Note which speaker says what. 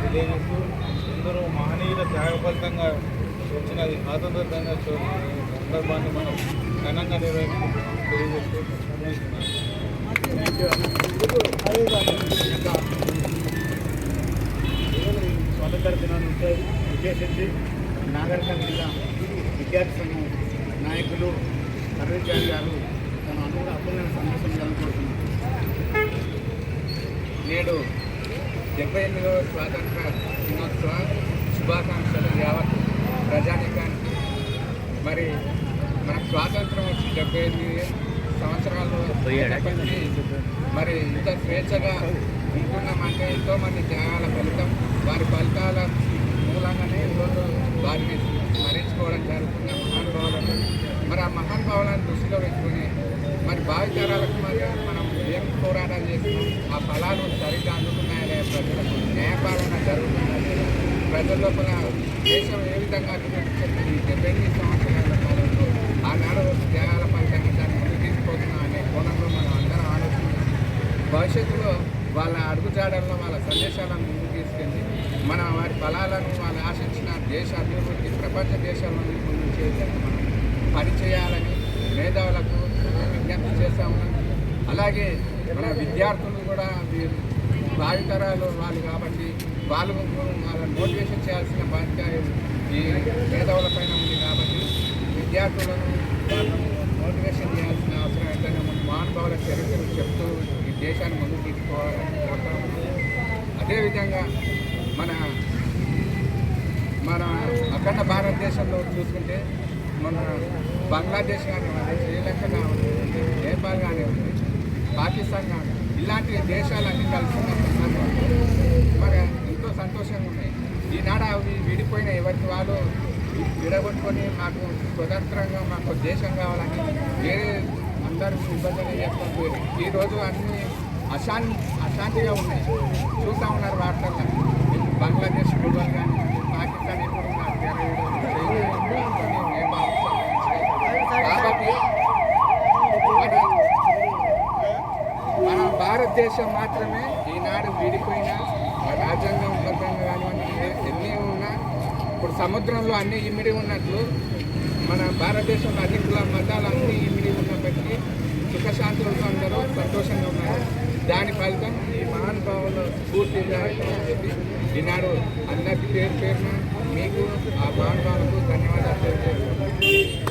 Speaker 1: తెలియజేస్తూ ఎందరో మహనీయుల త్యాగ ఫలితంగా వచ్చిన ఈ స్వాతంత్ర దినోత్సవ సందర్భాన్ని మనం ఘనంగా నిర్వహించుకుంటూ తెలియజేస్తూ
Speaker 2: స్వాతంత్ర దినాన్ని ఉద్దే- ఉద్దేశించి నాగరికత జిల్లా విద్యార్థి సంఘం నాయకులు సర్వేచారి గారు తన అనుగుణ అప్పులైన సందేశం కోరుతున్నాను
Speaker 3: నేడు డెబ్బై ఎనిమిదవ స్వాతంత్ర దినోత్సవ శుభాకాంక్షలు యావత్ ప్రజానికానికి. మరి మనకు స్వాతంత్రం వచ్చి డెబ్బై ఎనిమిది సంవత్సరాలు మరి ఇంత స్వేచ్ఛగా ఉంటున్నామంటే ఎంతో మంది త్యాగాల ఫలితం వారి ఫలితాల మూలంగానే ఈరోజు వారిని స్మరించుకోవడం జరుగుతున్న మహానుభావులను. మరి ఆ మహానుభావులను దృష్టిలో పెట్టుకుని మరి భావితరాలకు మరి మనం ఏం పోరాటాలు చేస్తున్నాం ఆ ఫలాలు సరిగ్గా ప్రజలకు న్యాయపాలన జరుగుతుందా లేదా ప్రజల లోపల దేశం ఏ విధంగా అభివృద్ధి చెందింది డెబ్బై ఎనిమిది సంవత్సరాల కాలంలో ఆనాడు త్యాగాల ఫలితంగా దాన్ని ముందు తీసుకుపోతున్నాం అనే కోణంలో మనం అందరం ఆలోచించాలి. భవిష్యత్తులో వాళ్ళ అడుగుజాడల్లో వాళ్ళ సందేశాలను ముందు తీసుకెళ్ళి మన వారి ఫలాలను వాళ్ళు ఆశించిన దేశ అభివృద్ధి ప్రపంచ దేశాలను ముందుంచే విధంగా మనం పని చేయాలని మేధావులకు విజ్ఞప్తి చేస్తా ఉన్నాం అలాగే మన విద్యార్థులు కూడా వీరు భావితరాలు వాళ్ళు కాబట్టి వాళ్ళు వాళ్ళని మోటివేషన్ చేయాల్సిన బాధ్యత ఈ మేధావుల పైన ఉంది కాబట్టి విద్యార్థులను వాళ్ళను మోటివేషన్ చేయాల్సిన అవసరం ఎంతైనా మన మహానుభావుల చరిత్రలు చెప్తూ ఈ దేశాన్ని ముందుకు తీసుకోవాలని అదేవిధంగా మన మన అఖండ భారతదేశంలో చూసుకుంటే మన బంగ్లాదేశ్ కానివ్వండి శ్రీలంక కానివ్వండి నేపాల్ కానివ్వండి పాకిస్తాన్ కానివ్వండి ఇలాంటి దేశాలన్నీ కలుసుకున్న సందర్భంలో. మరి ఎంతో సంతోషంగా ఉన్నాయి. ఈనాడు అవి విడిపోయిన ఎవరికి వాళ్ళు విడగొట్టుకొని మాకు స్వతంత్రంగా మాకు దేశం కావాలని వేరే అందరూ ఇబ్బందులు చేసుకుంటూ ఈరోజు అన్ని అశాంతి అశాంతిగా ఉన్నాయి. చూసాం ఉన్నారు వార్తల్లో బంగ్లాదేశ్ గొడవలు కానీ పాకిస్తాన్ ఇప్పుడు నాకు జరగడం, చేయడం, నేపాల్ సంబంధించినవి. కాబట్టి మరి మన భారతదేశం మాత్రమే ఈనాడు విడిపోయిన రాజ్యాంగం బద్దంగా కానివ్వండి ఎన్ని ఉన్నా ఇప్పుడు సముద్రంలో అన్ని ఇమిడి ఉన్నట్లు మన భారతదేశంలో అన్ని కుల మతాలు అన్ని ఇమిడి ఉన్నప్పటికీ సుఖశాంతులతో అందరూ సంతోషంగా ఉన్నారు. దాని ఫలితం ఈ మహానుభావులు పూర్తి చెప్పి ఈనాడు అందరికీ పేరు పేరున మీకు ఆ మహానుభావులకు ధన్యవాదాలు